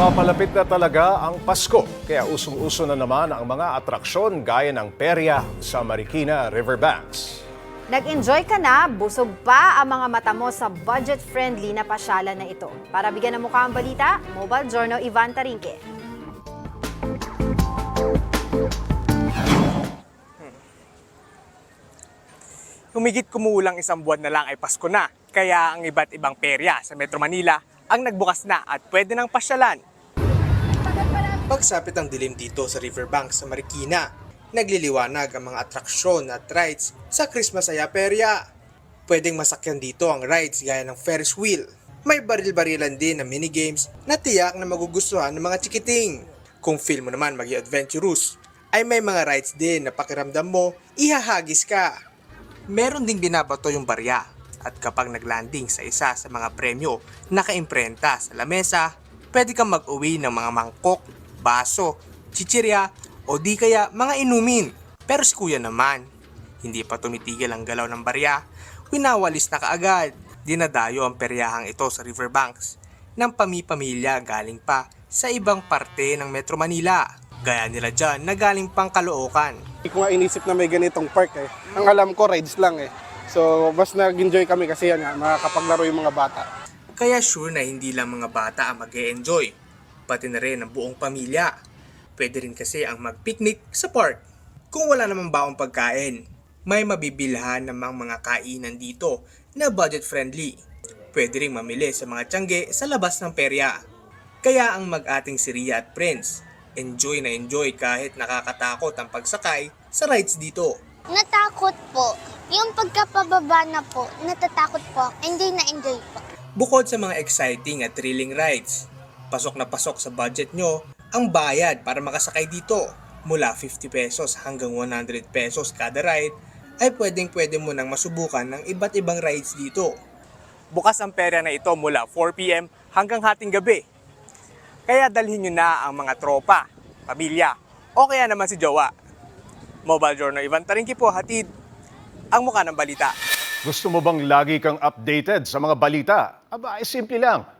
Papalapit na talaga ang Pasko, kaya usong-uso na naman ang mga atraksyon gaya ng perya sa Marikina Riverbanks. Nag-enjoy ka na, busog pa ang mga mata mo sa budget-friendly na pasyalan na ito. Para bigyan ng mukha ang balita, Mobile Journal Ivan Tarinque. Humigit kumulang isang buwan na lang ay Pasko na, kaya ang iba't ibang perya sa Metro Manila ang nagbukas na at pwede ng pasyalan. Pagsapit ang dilim dito sa riverbank sa Marikina, nagliliwanag ang mga atraksyon at rides sa Christmas Aya Perya. Pwedeng masakyan dito ang rides gaya ng Ferris wheel. May baril-barilan din na minigames na tiyak na magugustuhan ng mga chikiting. Kung feel mo naman maging adventurous, ay may mga rides din na pakiramdam mo, ihahagis ka. Meron ding binabato yung barya at kapag naglanding sa isa sa mga premyo nakaimprenta sa lamesa, pwede kang mag-uwi ng mga mangkok, baso, chichirya o di kaya mga inumin. Pero si kuya naman, hindi pa tumitigil ang galaw ng barya, winawalis na kaagad. Dinadayo ang peryahang ito sa riverbanks ng pami-pamilya galing pa sa ibang parte ng Metro Manila. Gaya nila dyan na galing pang Caloocan. Hindi ko nga inisip na may ganitong park eh. Ang alam ko, rides lang eh. So, mas nag-enjoy kami kasi yan nga, makakapaglaro yung mga bata. Kaya sure na hindi lang mga bata ang mag enjoy pati na rin ang buong pamilya. Pwede rin kasi ang mag-picnic sa park. Kung wala namang baong pagkain, may mabibilhan namang mga kainan dito na budget friendly. Pwede rin mamili sa mga tiyangge sa labas ng perya. Kaya ang mag-ating si Ria at Prince, enjoy na enjoy kahit nakakatakot ang pagsakay sa rides dito. Natakot po. Yung pagkapababa na po, natatakot po. Enjoy na enjoy po. Bukod sa mga exciting at thrilling rides, pasok na pasok sa budget nyo ang bayad para makasakay dito. Mula 50 pesos hanggang 100 pesos kada ride ay pwedeng pwede mo nang masubukan ng iba't ibang rides dito. Bukas ang perya na ito mula 4pm hanggang hating gabi. Kaya dalhin nyo na ang mga tropa, pamilya, o kaya naman si Jowa. Mobile Journal Ivan Tarinki po, hatid ang mukha ng balita. Gusto mo bang lagi kang updated sa mga balita? Aba, ay simple lang.